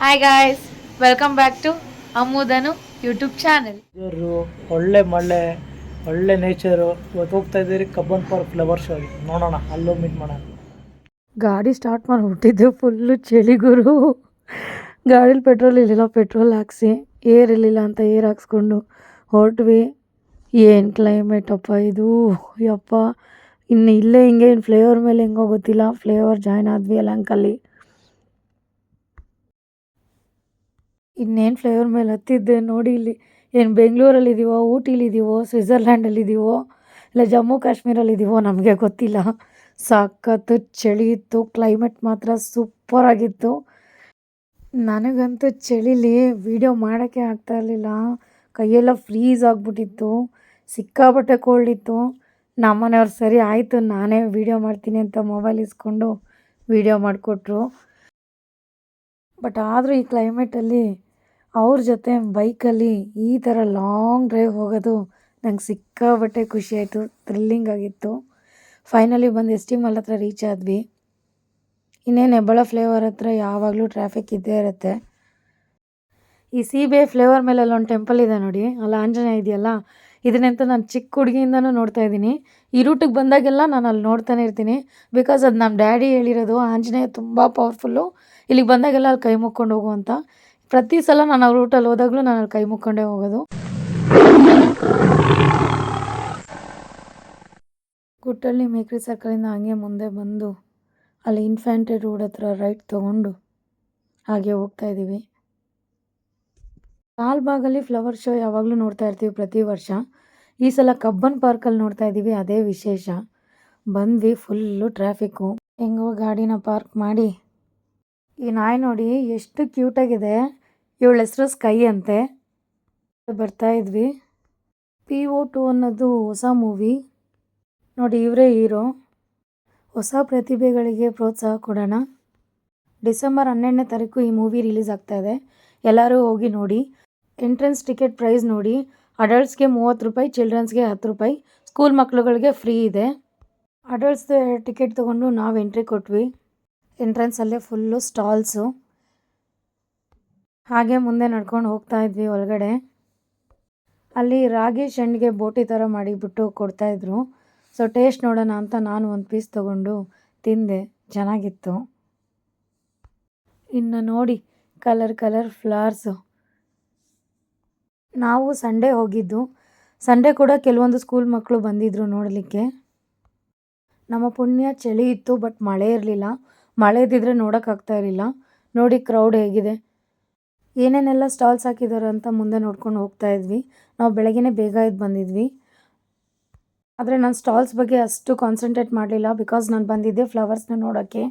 Hi guys welcome back to ಅಮ್ಮುದನು YouTube channel ಇವರು ಒಳ್ಳೆ ಮಳೆ ಒಳ್ಳೆ ನೇಚರು ಇವತ್ತು ಹೋಗ್ತಾ ಇದ್ದೀರಿ ಕಬ್ಬನ್ ಪಾರ್ಕ್ ಫ್ಲವರ್ ಶೋ ನೋಡೋಣ ಅಲ್ಲೂ ಮೀಟ್ ಮಾಡೋಣ. ಗಾಡಿ ಸ್ಟಾರ್ಟ್ ಮಾಡಿಬಿಟ್ಟಿದ್ದೆ ಫುಲ್ಲು ಚಳಿ ಗುರು ಗಾಡೀಲಿ ಪೆಟ್ರೋಲ್ ಇರಲಿಲ್ಲ ಪೆಟ್ರೋಲ್ ಹಾಕ್ಸಿ ಏರ್ ಇರಲಿಲ್ಲ ಅಂತ ಏರ್ ಹಾಕ್ಸ್ಕೊಂಡು ಹೊರಟ್ವಿ. ಏನು ಕ್ಲೈಮೇಟ್ ಅಪ್ಪ ಇದು? ಯಪ್ಪ ಇನ್ನು ಇಲ್ಲೇ ಹಿಂಗೆ ಇನ್ನು ಫ್ಲೇವರ್ ಮೇಲೆ ಹೆಂಗೋ ಗೊತ್ತಿಲ್ಲ. ಫ್ಲೇವರ್ ಜಾಯ್ನ್ ಆದ್ವಿ ಅಲ್ಲ ಅಂಕಲ್ಲಿ ಇನ್ನೇನು ಫ್ಲೇವರ್ ಮೇಲೆ ಹತ್ತಿದ್ದೆ ನೋಡಿ ಇಲ್ಲಿ. ಏನು ಬೆಂಗಳೂರಲ್ಲಿ ಇದೀವೋ ಊಟಿಲಿದ್ದೀವೋ ಸ್ವಿಟ್ಜರ್ಲ್ಯಾಂಡಲ್ಲಿದ್ದೀವೋ ಇಲ್ಲ ಜಮ್ಮು ಕಾಶ್ಮೀರಲ್ಲಿದ್ದೀವೋ ನಮಗೆ ಗೊತ್ತಿಲ್ಲ. ಸಾಕತ್ತು ಚಳಿ ಇತ್ತು ಕ್ಲೈಮೇಟ್ ಮಾತ್ರ ಸೂಪರಾಗಿತ್ತು ನನಗಂತೂ ಚಳಿಲಿ ವೀಡಿಯೋ ಮಾಡೋಕ್ಕೆ ಆಗ್ತಾ ಇರಲಿಲ್ಲ. ಕೈಯೆಲ್ಲ ಫ್ರೀಸ್ ಆಗಿಬಿಟ್ಟಿತ್ತು, ಸಿಕ್ಕಾಪಟ್ಟೆ ಕೋಲ್ಡ್ ಇತ್ತು. ನಮ್ಮನೆಯವ್ರು ಸರಿ ಆಯಿತು, ನಾನೇ ವೀಡಿಯೋ ಮಾಡ್ತೀನಿ ಅಂತ ಮೊಬೈಲ್ ಇಸ್ಕೊಂಡು ವೀಡಿಯೋ ಮಾಡಿಕೊಟ್ರು. ಬಟ್ ಆದರೂ ಈ ಕ್ಲೈಮೇಟಲ್ಲಿ ಅವ್ರ ಜೊತೆ ಬೈಕಲ್ಲಿ ಈ ಥರ ಲಾಂಗ್ ಡ್ರೈವ್ ಹೋಗೋದು ನಂಗೆ ಸಿಕ್ಕಾಪಟ್ಟೆ ಖುಷಿ ಆಯಿತು ಥ್ರಿಲ್ಲಿಂಗ್ ಆಗಿತ್ತು. ಫೈನಲಿ ಬಂದು ಎಸ್ ಟಿ ಮಾಲ್ ಹತ್ರ ರೀಚ್ ಆದ್ವಿ. ಇನ್ನೇನು ಹೆಬ್ಬಳ ಫ್ಲೇವರ್ ಹತ್ರ ಯಾವಾಗಲೂ ಟ್ರಾಫಿಕ್ ಇದ್ದೇ ಇರುತ್ತೆ. ಈ ಸೀಬೆ ಫ್ಲೇವರ್ ಮೇಲೆ ಅಲ್ಲೊಂದು ಟೆಂಪಲ್ ಇದೆ ನೋಡಿ, ಅಲ್ಲಿ ಆಂಜನೇಯ ಇದೆಯಲ್ಲ, ಇದನ್ನಂತ ನಾನು ಚಿಕ್ಕ ಹುಡುಗಿಯಿಂದನೂ ನೋಡ್ತಾ ಇದ್ದೀನಿ. ಈ ರೂಟಿಗೆ ಬಂದಾಗೆಲ್ಲ ನಾನು ಅಲ್ಲಿ ನೋಡ್ತಾನೆ ಇರ್ತೀನಿ. ಬಿಕಾಸ್ ಅದು ನಮ್ಮ ಡ್ಯಾಡಿ ಹೇಳಿರೋದು, ಆಂಜನೇಯ ತುಂಬ ಪವರ್ಫುಲ್ಲು ಇಲ್ಲಿಗೆ ಬಂದಾಗೆಲ್ಲ ಅಲ್ಲಿ ಕೈ ಮುಕ್ಕೊಂಡು ಹೋಗು ಅಂತ. ಪ್ರತಿ ಸಲ ನಾನು ಅವ್ರ ಊಟಲ್ಲಿ ಹೋದಾಗಲೂ ನಾನು ಕೈ ಮುಕ್ಕೊಂಡೇ ಹೋಗೋದು. ಗುಟ್ಟಳ್ಳಿ ಮೇಕ್ರಿ ಸರ್ಕಲಿಂದ ಹಂಗೆ ಮುಂದೆ ಬಂದು ಅಲ್ಲಿ ಇನ್ಫ್ಯಾಂಟ್ರಿ ರೋಡ್ ಹತ್ರ ರೈಟ್ ತೊಗೊಂಡು ಹಾಗೆ ಹೋಗ್ತಾ ಇದ್ದೀವಿ. ಲಾಲ್ಬಾಗಲ್ಲಿ ಫ್ಲವರ್ ಶೋ ಯಾವಾಗಲೂ ನೋಡ್ತಾ ಇರ್ತೀವಿ ಪ್ರತಿ ವರ್ಷ. ಈ ಸಲ ಕಬ್ಬನ್ ಪಾರ್ಕಲ್ಲಿ ನೋಡ್ತಾ ಇದ್ದೀವಿ, ಅದೇ ವಿಶೇಷ. ಬಂದ್ವಿ ಫುಲ್ಲು ಟ್ರಾಫಿಕ್ಕು ಹೆಂಗೋ ಗಾಡಿನ ಪಾರ್ಕ್ ಮಾಡಿ ಈ ನಾಯಿ ನೋಡಿ ಎಷ್ಟು ಕ್ಯೂಟಾಗಿದೆ ಇವಳ ಹೆಸರು ಸ್ಕೈ ಅಂತೆ. ಬರ್ತಾ ಇದ್ವಿ. ಪಿ ಓ ಟು ಅನ್ನೋದು ಹೊಸ ಮೂವಿ ನೋಡಿ ಇವರೇ ಹೀರೋ ಹೊಸ ಪ್ರತಿಭೆಗಳಿಗೆ ಪ್ರೋತ್ಸಾಹ ಕೊಡೋಣ. ಡಿಸೆಂಬರ್ ಹನ್ನೆರಡನೇ ತಾರೀಕು ಈ ಮೂವಿ ರಿಲೀಸ್ ಆಗ್ತಾ ಇದೆ. ಎಲ್ಲರೂ ಹೋಗಿ ನೋಡಿ. ಎಂಟ್ರೆನ್ಸ್ ಟಿಕೆಟ್ ಪ್ರೈಸ್ ನೋಡಿ. ಅಡಲ್ಟ್ಸ್ಗೆ ಮೂವತ್ತು ರೂಪಾಯಿ ಚಿಲ್ಡ್ರನ್ಸ್ಗೆ ಹತ್ತು ರೂಪಾಯಿ ಸ್ಕೂಲ್ ಮಕ್ಕಳುಗಳಿಗೆ ಫ್ರೀ ಇದೆ. ಅಡಲ್ಟ್ಸ್ದು ಟಿಕೆಟ್ ತೊಗೊಂಡು ನಾವು ಎಂಟ್ರಿ ಕೊಟ್ವಿ. ಎಂಟ್ರೆನ್ಸಲ್ಲೇ ಫುಲ್ಲು ಸ್ಟಾಲ್ಸು ಹಾಗೆ ಮುಂದೆ ನಡ್ಕೊಂಡು ಹೋಗ್ತಾ ಇದ್ವಿ ಒಳಗಡೆ. ಅಲ್ಲಿ ರಾಗಿ ಶಂಡಿಗೆ ಬೋಟಿ ಥರ ಮಾಡಿಬಿಟ್ಟು ಕೊಡ್ತಾಯಿದ್ರು ಸೊ ಟೇಸ್ಟ್ ನೋಡೋಣ ಅಂತ ನಾನು ಒಂದು ಪೀಸ್ ತೊಗೊಂಡು ತಿಂದೆ. ಚೆನ್ನಾಗಿತ್ತು. ಇನ್ನು ನೋಡಿ ಕಲರ್ ಕಲರ್ ಫ್ಲವರ್ಸು ನಾವು ಸಂಡೇ ಹೋಗಿದ್ದು. ಸಂಡೇ ಕೂಡ ಕೆಲವೊಂದು ಸ್ಕೂಲ್ ಮಕ್ಕಳು ಬಂದಿದ್ದರು ನೋಡಲಿಕ್ಕೆ. ನಮ್ಮ ಪುಣ್ಯ ಚಳಿ ಇತ್ತು ಬಟ್ ಮಳೆ ಇರಲಿಲ್ಲ. ಮಳೆ ಇದ್ದಿದ್ರೆ ನೋಡೋಕ್ಕಾಗ್ತಾ ಇರಲಿಲ್ಲ. ನೋಡಿ ಕ್ರೌಡ್ ಹೇಗಿದೆ. ಏನೇನೆಲ್ಲ ಸ್ಟಾಲ್ಸ್ ಹಾಕಿದ್ದಾರೆ ಅಂತ ಮುಂದೆ ನೋಡ್ಕೊಂಡು ಹೋಗ್ತಾ ಇದ್ವಿ. ನಾವು ಬೆಳಗ್ಗೆನೇ ಬೇಗ ಎದ್ದು ಬಂದಿದ್ವಿ. ಆದರೆ ನಾನು ಸ್ಟಾಲ್ಸ್ ಬಗ್ಗೆ ಅಷ್ಟು ಕಾನ್ಸಂಟ್ರೇಟ್ ಮಾಡಲಿಲ್ಲ ಬಿಕಾಸ್ ನಾನು ಬಂದಿದ್ದೆ ಫ್ಲವರ್ಸ್ನ ನೋಡೋಕ್ಕೆ.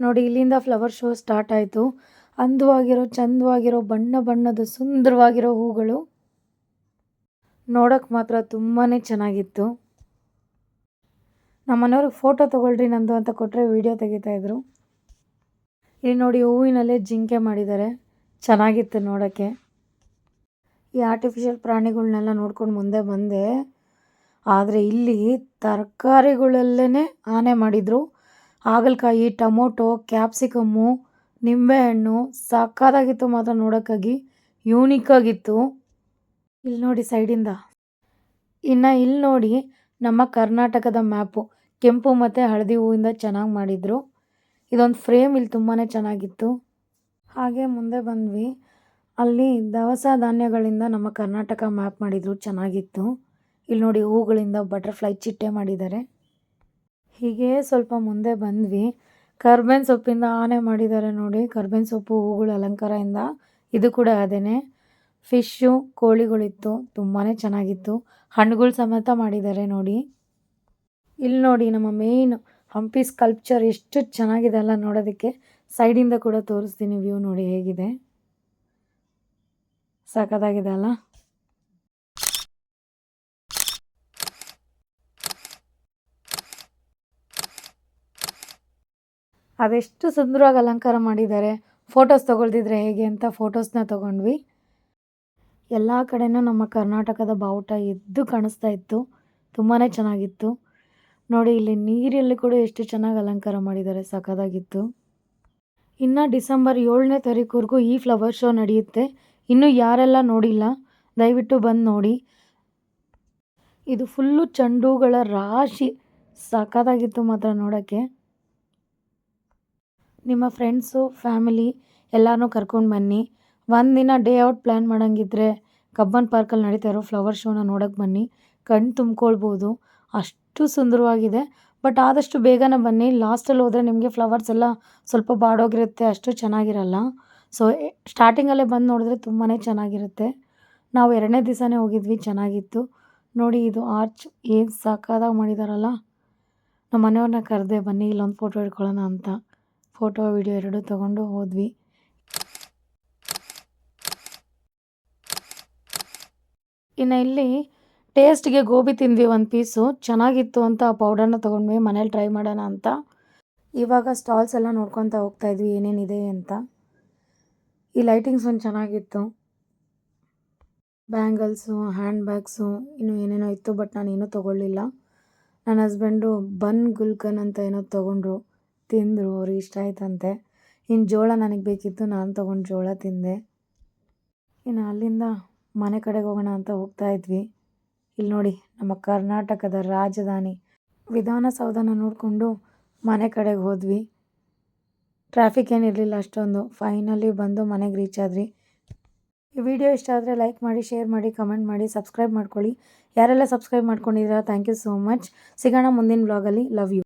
ನೋಡಿ, ಇಲ್ಲಿಂದ ಫ್ಲವರ್ ಶೋ ಸ್ಟಾರ್ಟ್ ಆಯಿತು. ಅಂದವಾಗಿರೋ, ಚಂದವಾಗಿರೋ, ಬಣ್ಣ ಬಣ್ಣದ ಸುಂದರವಾಗಿರೋ ಹೂಗಳು ನೋಡೋಕ್ಕೆ ಮಾತ್ರ ತುಂಬಾ ಚೆನ್ನಾಗಿತ್ತು. ನಮ್ಮ ಮನೆಯವ್ರಿಗೆ ಫೋಟೋ ತೊಗೊಳ್ರಿ ನಂದು ಅಂತ ಕೊಟ್ಟರೆ ವೀಡಿಯೋ ತೆಗಿತಾಯಿದ್ರು ಇಲ್ಲಿ ನೋಡಿ ಹೂವಿನಲ್ಲೇ ಜಿಂಕೆ ಮಾಡಿದ್ದಾರೆ. ಚೆನ್ನಾಗಿತ್ತು ನೋಡೋಕ್ಕೆ. ಈ ಆರ್ಟಿಫಿಷಿಯಲ್ ಪ್ರಾಣಿಗಳನ್ನೆಲ್ಲ ನೋಡ್ಕೊಂಡು ಮುಂದೆ ಬಂದೆ. ಆದರೆ ಇಲ್ಲಿ ತರಕಾರಿಗಳಲ್ಲೇ ಆನೆ ಮಾಡಿದರು. ಹಾಗಲಕಾಯಿ, ಟೊಮೊಟೊ, ಕ್ಯಾಪ್ಸಿಕಮ್ಮು, ನಿಂಬೆಹಣ್ಣು ಸಾಕಾದಾಗಿತ್ತು ಮಾತ್ರ ನೋಡೋಕ್ಕಾಗಿ. ಯೂನಿಕ್ ಆಗಿತ್ತು. ಇಲ್ಲಿ ನೋಡಿ ಸೈಡಿಂದ ಇನ್ನು ಇಲ್ಲಿ ನೋಡಿ ನಮ್ಮ ಕರ್ನಾಟಕದ ಮ್ಯಾಪು ಕೆಂಪು ಮತ್ತು ಹಳದಿ ಹೂವಿಂದ ಚೆನ್ನಾಗಿ ಮಾಡಿದರು. ಇದೊಂದು ಫ್ರೇಮ್ ಇಲ್ಲಿ ತುಂಬಾ ಚೆನ್ನಾಗಿತ್ತು. ಹಾಗೆ ಮುಂದೆ ಬಂದ್ವಿ. ಅಲ್ಲಿ ದವಸ ಧಾನ್ಯಗಳಿಂದ ನಮ್ಮ ಕರ್ನಾಟಕ ಮ್ಯಾಪ್ ಮಾಡಿದರು, ಚೆನ್ನಾಗಿತ್ತು. ಇಲ್ಲಿ ನೋಡಿ ಹೂಗಳಿಂದ ಬಟರ್ಫ್ಲೈ ಚಿಟ್ಟೆ ಮಾಡಿದ್ದಾರೆ. ಹೀಗೆ ಸ್ವಲ್ಪ ಮುಂದೆ ಬಂದ್ವಿ. ಕರ್ಬೇನ್ ಸೊಪ್ಪಿಂದ ಆನೆ ಮಾಡಿದ್ದಾರೆ ನೋಡಿ. ಕರ್ಬೇನ್ ಸೊಪ್ಪು, ಹೂಗಳು ಅಲಂಕಾರದಿಂದ ಇದು ಕೂಡ ಅದೇ ಫಿಶ್ಶು ಕೋಳಿಗಳಿತ್ತು ತುಂಬಾ ಚೆನ್ನಾಗಿತ್ತು. ಹಣ್ಣುಗಳು ಸಮೇತ ಮಾಡಿದ್ದಾರೆ ನೋಡಿ. ಇಲ್ಲಿ ನೋಡಿ ನಮ್ಮ ಮೇಯ್ನ್ ಹಂಪಿ ಸ್ಕಲ್ಪ್ಚರ್ ಎಷ್ಟು ಚೆನ್ನಾಗಿದೆ ಅಲ್ಲ ನೋಡೋದಕ್ಕೆ. ಸೈಡಿಂದ ಕೂಡ ತೋರಿಸ್ತೀನಿ ವ್ಯೂ ನೋಡಿ ಹೇಗಿದೆ. ಸಖತ್ತಾಗಿದೆ ಅಲ್ಲ? ಅದೆಷ್ಟು ಸುಂದರವಾಗಿ ಅಲಂಕಾರ ಮಾಡಿದ್ದಾರೆ. ಫೋಟೋಸ್ ತೊಗೊಳ್ದಿದ್ರೆ ಹೇಗೆ ಅಂತ ಫೋಟೋಸ್ನ ತೊಗೊಂಡ್ವಿ. ಎಲ್ಲ ಕಡೆನೂ ನಮ್ಮ ಕರ್ನಾಟಕದ ಬಾವುಟ ಎದ್ದು ಕಾಣಿಸ್ತಾ ಇತ್ತು. ತುಂಬಾ ಚೆನ್ನಾಗಿತ್ತು. ನೋಡಿ, ಇಲ್ಲಿ ನೀರಲ್ಲಿ ಕೂಡ ಎಷ್ಟು ಚೆನ್ನಾಗಿ ಅಲಂಕಾರ ಮಾಡಿದ್ದಾರೆ. ಸಖತ್ತಾಗಿತ್ತು. ಇನ್ನು ಡಿಸೆಂಬರ್ ಏಳನೇ ತಾರೀಕುವರೆಗೂ ಈ ಫ್ಲವರ್ ಶೋ ನಡೆಯುತ್ತೆ. ಇನ್ನೂ ಯಾರೆಲ್ಲ ನೋಡಿಲ್ಲ, ದಯವಿಟ್ಟು ಬಂದು ನೋಡಿ. ಇದು ಫುಲ್ಲು ಚೆಂಡುಗಳ ರಾಶಿ. ಸಖತ್ತಾಗಿತ್ತು ಮಾತ್ರ ನೋಡೋಕ್ಕೆ. ನಿಮ್ಮ ಫ್ರೆಂಡ್ಸು, ಫ್ಯಾಮಿಲಿ ಎಲ್ಲರೂ ಕರ್ಕೊಂಡು ಬನ್ನಿ. ಒಂದು ದಿನ ಡೇ ಔಟ್ ಪ್ಲ್ಯಾನ್ ಮಾಡೋಂಗಿದ್ರೆ ಕಬ್ಬನ್ ಪಾರ್ಕಲ್ಲಿ ನಡೀತಾ ಇರೋ ಫ್ಲವರ್ ಶೋನ ನೋಡೋಕ್ಕೆ ಬನ್ನಿ. ಕಣ್ಣು ತುಂಬ್ಕೊಳ್ಬೋದು. ಅಷ್ಟು ಸುಂದರವಾಗಿದೆ. ಬಟ್ ಆದಷ್ಟು ಬೇಗನೆ ಬನ್ನಿ. ಲಾಸ್ಟಲ್ಲಿ ಹೋದರೆ ನಿಮಗೆ ಫ್ಲವರ್ಸ್ ಎಲ್ಲ ಸ್ವಲ್ಪ ಬಾಡೋಗಿರುತ್ತೆ, ಅಷ್ಟು ಚೆನ್ನಾಗಿರಲ್ಲ. ಸೊ ಸ್ಟಾರ್ಟಿಂಗಲ್ಲೇ ಬಂದು ನೋಡಿದ್ರೆ ತುಂಬಾ ಚೆನ್ನಾಗಿರುತ್ತೆ. ನಾವು ಎರಡನೇ ದಿವಸನೇ ಹೋಗಿದ್ವಿ, ಚೆನ್ನಾಗಿತ್ತು. ನೋಡಿ, ಇದು ಆರ್ಚ್ ಏನು ಸಾಕಾದಾಗ ಮಾಡಿದಾರಲ್ಲ. ನಮ್ಮ ಮನೆಯವ್ರನ್ನ ಕರೆದೆ ಬನ್ನಿ, ಇಲ್ಲೊಂದು ಫೋಟೋ ಹಿಡ್ಕೊಳ್ಳೋಣ ಅಂತ. ಫೋಟೋ, ವಿಡಿಯೋ ಎರಡೂ ತೊಗೊಂಡು ಹೋದ್ವಿ. ಇನ್ನು ಇಲ್ಲಿ ಟೇಸ್ಟ್ಗೆ ಗೋಬಿ ತಿಂದ್ವಿ ಒಂದು ಪೀಸು. ಚೆನ್ನಾಗಿತ್ತು ಅಂತ ಆ ಪೌಡರ್ನ ತೊಗೊಂಡ್ವಿ. ಮನೇಲಿ ಟ್ರೈ ಮಾಡೋಣ ಅಂತ. ಇವಾಗ ಸ್ಟಾಲ್ಸ್ ಎಲ್ಲ ನೋಡ್ಕೊತಾ ಹೋಗ್ತಾ ಇದ್ವಿ. ಏನೇನಿದೆ ಅಂತ. ಈ ಲೈಟಿಂಗ್ಸ್ ಒಂದು ಚೆನ್ನಾಗಿತ್ತು. ಬ್ಯಾಂಗಲ್ಸು ಹ್ಯಾಂಡ್ ಬ್ಯಾಗ್ಸು ಇನ್ನೂ ಏನೇನೋ ಇತ್ತು, ಬಟ್ ನಾನು ಏನೂ ತೊಗೊಳ್ಳಿಲ್ಲ. ನನ್ನ ಹಸ್ಬೆಂಡು ಬನ್ ಗುಲ್ಕನ್ ಅಂತ ಏನೋ ತೊಗೊಂಡ್ರು. ತಿಂದರು, ಅವ್ರಿಗೆ ಇಷ್ಟ ಆಯ್ತಂತೆ. ಇನ್ನು ಜೋಳ ನನಗೆ ಬೇಕಿತ್ತು, ನಾನು ತೊಗೊಂಡು ಜೋಳ ತಿಂದೆ. ಇನ್ನು ಅಲ್ಲಿಂದ ಮನೆ ಕಡೆಗೆ ಹೋಗೋಣ ಅಂತ ಹೋಗ್ತಾ ಇದ್ವಿ. ಇಲ್ಲಿ ನೋಡಿ, ನಮ್ಮ ಕರ್ನಾಟಕದ ರಾಜಧಾನಿ. ವಿಧಾನಸೌಧನ ನೋಡಿಕೊಂಡು ಮನೆ ಕಡೆಗೆ ಹೋದ್ವಿ. ಟ್ರಾಫಿಕ್ ಏನಿರಲಿಲ್ಲ ಅಷ್ಟೊಂದು. ಫೈನಲಿ ಬಂದು ಮನೆಗೆ ರೀಚ್ ಆದ್ರಿ ಈ ವಿಡಿಯೋ ಇಷ್ಟ ಆದರೆ ಲೈಕ್ ಮಾಡಿ, ಶೇರ್ ಮಾಡಿ, ಕಮೆಂಟ್ ಮಾಡಿ, ಸಬ್ಸ್ಕ್ರೈಬ್ ಮಾಡ್ಕೊಳ್ಳಿ. ಯಾರೆಲ್ಲ ಸಬ್ಸ್ಕ್ರೈಬ್ ಮಾಡ್ಕೊಂಡಿದ್ದೀರಾ, ಥ್ಯಾಂಕ್ ಯು ಸೋ ಮಚ್. ಸಿಗೋಣ ಮುಂದಿನ ಬ್ಲಾಗಲ್ಲಿ ಲವ್ ಯು.